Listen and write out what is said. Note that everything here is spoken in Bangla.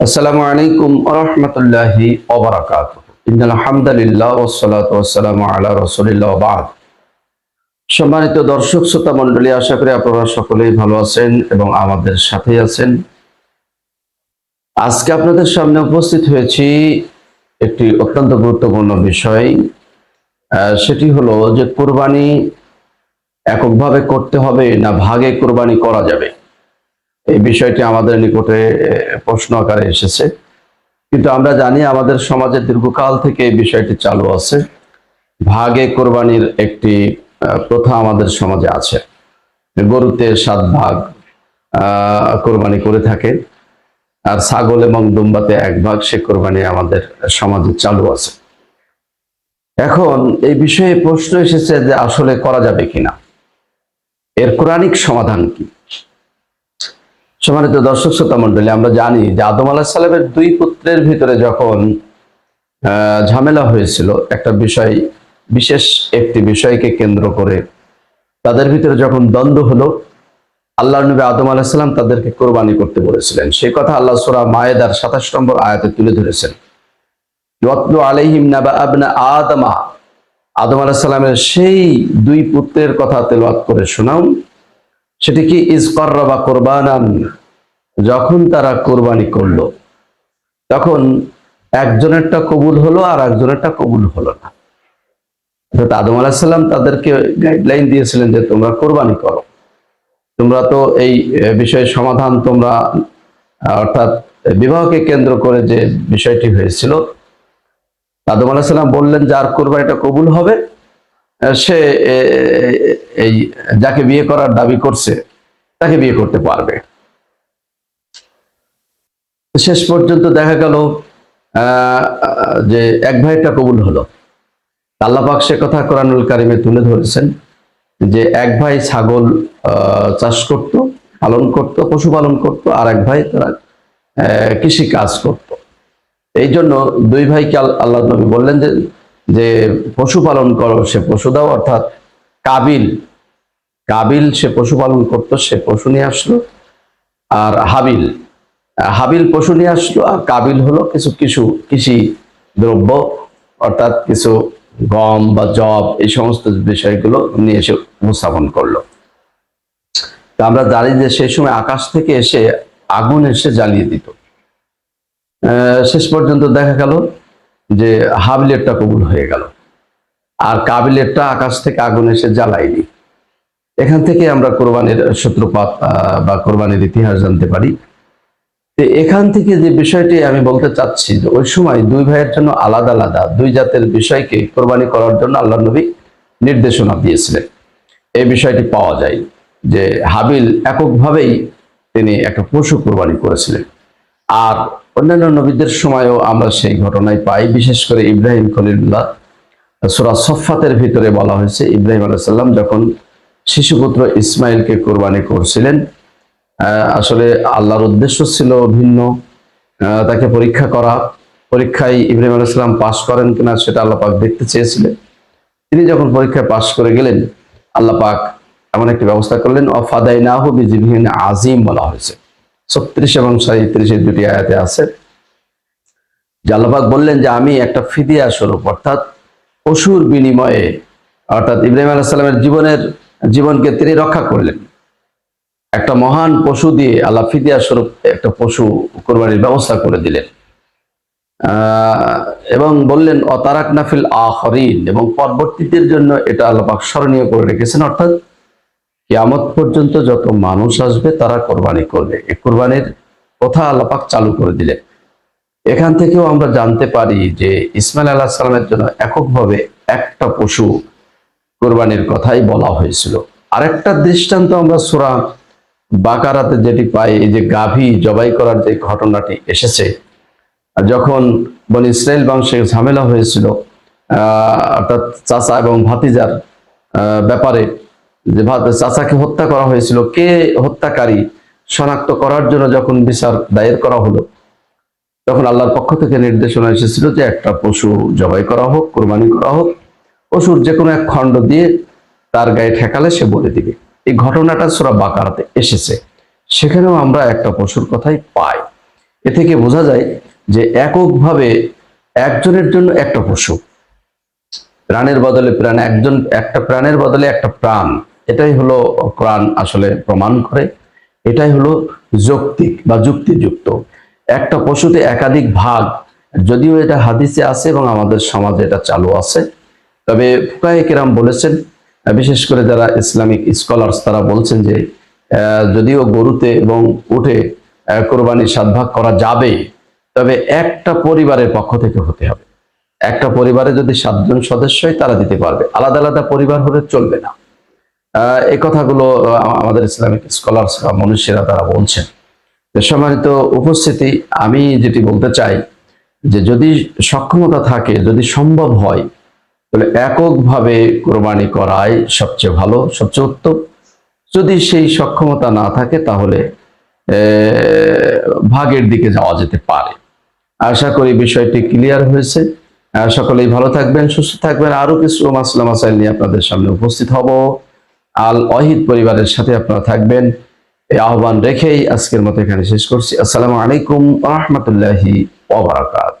আসসালামু আলাইকুম রহমতুল্লাহি ওবরাকাত ইন্নাল হামদুলিল্লাহ ওয়াসসালাতু ওয়াসসালামু আলা রাসূলিল্লাহ বা'দ। সম্মানিত দর্শক, শ্রোতা মণ্ডলী, আশা করি আপনারা সকলেই ভালো আছেন এবং আমাদের সাথে আছেন। আজকে আপনাদের সামনে উপস্থিত হয়েছি একটি অত্যন্ত গুরুত্বপূর্ণ বিষয় সেটি হলো যে কোরবানি এককভাবে করতে হবে না ভাগে কোরবানি করা যাবে। এই বিষয়টি আমাদের নিকটে প্রশ্ন আকারে এসেছে। কিন্তু আমরা জানি আমাদের সমাজে দীর্ঘকাল থেকে এই বিষয়টি চালু আছে। ভাগে কোরবানির একটি প্রথা আমাদের সমাজে আছে। গরুতে সাত ভাগ কোরবানি করে থাকে। আর ছাগল এবং দুম্বাতে এক ভাগ সে কোরবানি আমাদের সমাজে চালু আছে। এখন এই বিষয়ে প্রশ্ন এসেছে যে আসলে করা যাবে কিনা। এর কোরআনিক সমাধান কি? সম্মানিত দর্শক শ্রোতা মন্ডলী আমরা জানি যে আদম আলাহ সালামের দুই পুত্রের ভিতরে যখন ঝামেলা হয়েছিল, একটা বিষয়, বিশেষ একটি বিষয়কে কেন্দ্র করে তাদের ভিতরে যখন দ্বন্দ্ব হলো আল্লাহ নবী আদম আলাহিসাল্লাম তাদেরকে কোরবানি করতে বলেছিলেন। সেই কথা আল্লাহ সোরা মায়েদার সাতাশ নম্বর আয়াতে তুলে ধরেছেন। ওয়াতলু আলাইহিম নাবা আদমা, আদম আলাহিসাল্লামের সেই দুই পুত্রের কথা তেলাওয়াত করে শোনাও। সেটি কি ইজকর্রা বা কোরবানান? যখন তারা কোরবানি করল তখন একজনেরটা কবুল হলো আর একজনেরটা কবুল হলো না। আদম আলাহিসাল্লাম তাদেরকে গাইডলাইন দিয়েছিলেন যে তোমরা কোরবানি করো। তোমরা তো এই আহ, বিষয়ের সমাধান তোমরা অর্থাৎ বিবাহকে কেন্দ্র করে যে বিষয়টি হয়েছিল। আদম আলাহিসাল্লাম বললেন যার কোরবানিটা কবুল হবে? সে এই, যাকে বিয়ে করার দাবি করছে, তাকে বিয়ে করতে পারবে। শেষ পর্যন্ত দেখা গেল যে এক ভাইটা কবুল হলো। আল্লাহ পাক সে কথা কোরআনুল কারিমে তুলে ধরেছেন যে এক ভাই ছাগল চাষ করত, পালন করত, পশুপালন করত, আর এক ভাই তারা কৃষি কাজ করত। এই জন্য দুই ভাইকে আল্লাহ নবী বললেন যে যে পশুপালন করো, সে পশু দাও অর্থাৎ কাবিল। কাবিল সে পশুপালন করত, সে পশু নিয়ে আসলো আর হাবিল। হাবিল পশু নিয়ে আসলো আর কাবিল হলো কিছু কিছু কৃষি দ্রব্য অর্থাৎ কিছু গম বা জব এই সমস্ত বিষয়গুলো নিয়ে এসে উপস্থাপন করল। তা আমরা জানি যে সেই সময় আকাশ থেকে এসে আগুন এসে জ্বালিয়ে দিত। শেষ পর্যন্ত দেখা গেল যে হাবিলেরটা কবুল হয়ে গেল। আর কাবিলেরটা আকাশ থেকে আগুন এসে জ্বালায়নি। এখান থেকে আমরা কোরবানির সূত্রপাত বা কোরবানির ইতিহাস জানতে পারি। এখান থেকে যে বিষয়টি আমি বলতে চাচ্ছি যে ওই সময় দুই ভাইয়ের জন্য আলাদা আলাদা দুই জাতের বিষয়কে কোরবানি করার জন্য আল্লাহ নবী নির্দেশনা দিয়েছিলেন। এই বিষয়টি পাওয়া যায় যে হাবিল এককভাবেই তিনি একটা পশু কোরবানি করেছিলেন। আর অন্যান্য নবীদের সময়ও আমরা সেই ঘটনায় পাই। বিশেষ করে ইব্রাহিম খলিল্লাহ সুরা সফাতের ভিতরে বলা হয়েছে, ইব্রাহিম আলাইসাল্লাম যখন শিশুপুত্র ইসমাইলকে কোরবানি করছিলেন আসলে আল্লাহর উদ্দেশ্য ছিল ভিন্ন তাকে পরীক্ষা করা। পরীক্ষায় ইব্রাহিম আলাইসাল্লাম পাশ করেন কিনা সেটা আল্লাহ পাক দেখতে চেয়েছিলেন। তিনি যখন পরীক্ষায় পাশ করে গেলেন, আল্লাহ পাক এমন একটি ব্যবস্থা করলেন অফাদাই না হবি আজিম বলা হয়েছে। ছত্রিশ এবং সাঁত্রিশ এই দুটি আয়াতে আছে। পাক বললেন যে, আমি একটা ফিদিয়া স্বরূপ, অর্থাৎ পশুর বিনিময়ে, অর্থাৎ ইব্রাহিম আলাহ সাল্লামের জীবনের, জীবনকে তিনি রক্ষা করলেন। একটা মহান পশু দিয়ে আল্লাহ ফিদিয়া স্বরূপ একটা পশু কোরবানির ব্যবস্থা করে দিলেন। এবং বললেন অতারাক নাফিল আহরিন এবং পরবর্তীদের জন্য এটা আল্লাপাক স্মরণীয় করে রেখেছেন। অর্থাৎ কিয়ামত পর্যন্ত যত মানুষ আসবে, তারা কোরবানি করবে। এই কোরবানির কথা আল্লাপাক চালু করে দিলেন। এখান থেকেও আমরা জানতে পারি যে ইসমাইল আল্লাহ সালামের জন্য এককভাবে একটা পশু কোরবানির কথাই বলা হয়েছিল। আরেকটা দৃষ্টান্ত আমরা সুরা বাকারাতে যেটি পাই, এই যে গাভী জবাই করার যে ঘটনাটি এসেছে যখন বন ইসরায়েল বংশে ঝামেলা হয়েছিল অর্থাৎ চাচা এবং ভাতিজার ব্যাপারে যে চাচাকে হত্যা করা হয়েছিল, কে হত্যাকারী শনাক্ত করার জন্য যখন বিচার দায়ের করা হলো, তখন আল্লাহর পক্ষ থেকে নির্দেশনা এসেছিল যে একটা পশু জবাই করা হোক, কোরবানি করা হোক, পশুর যে কোনো এক খণ্ড দিয়ে তার গায়ে ঠেকালে সে বলে দিবে। এই ঘটনাটা সুরা বাকারাতে এসেছে। সেখানেও আমরা একটা পশুর কথাই পাই। এ থেকে বোঝা যায় যে এককভাবে একজনের জন্য একটা পশু, প্রাণের বদলে প্রাণ, একজন একটা প্রাণের বদলে একটা প্রাণ এটাই হলো কোরআন আসলে প্রমাণ করে। এটাই হলো যৌক্তিক বা যুক্তিযুক্ত। একটা পশুতে একাধিক ভাগ, যদিও এটা হাদিসে আছে এবং আমাদের সমাজে এটা চালু আছে। তবে ফুকাহে কেরাম বলেছেন, বিশেষ করে যারা ইসলামিক স্কলার্স তারা বলছেন যে যদিও গরুতে এবং উঠে কোরবানির সাতভাগ করা যাবে, তবে একটা পরিবারের পক্ষ থেকে হতে হবে। একটা পরিবারে যদি সাতজন সদস্য হয় তারা দিতে পারবে। আলাদা আলাদা পরিবার হলে চলবে না। এই কথাগুলো আমাদের ইসলামিক স্কলার্স বা মনীষীরা তারা বলছেন। সম্মানিত উপস্থিতি, আমি যেটি বলতে চাই যে যদি সক্ষমতা থাকে, যদি সম্ভব হয়, তাহলে এককভাবে কোরবানি করাই সবচেয়ে ভালো, সবচেয়ে উত্তম। যদি সেই সক্ষমতা না থাকে, তাহলে ভাগের দিকে যাওয়া যেতে পারে। আশা করি বিষয়টি ক্লিয়ার হয়েছে। সকলেই ভালো থাকবেন, সুস্থ থাকবেন। আরও কিছু মাসলা মাসাইল নিয়ে আপনাদের সামনে উপস্থিত হব। আল অহিদ পরিবারের সাথে আপনারা থাকবেন। এই আহ্বান রেখেই আজকের মতো এখানে শেষ করছি। আসসালামু আলাইকুম রহমতুল্লাহি ওবরাকাত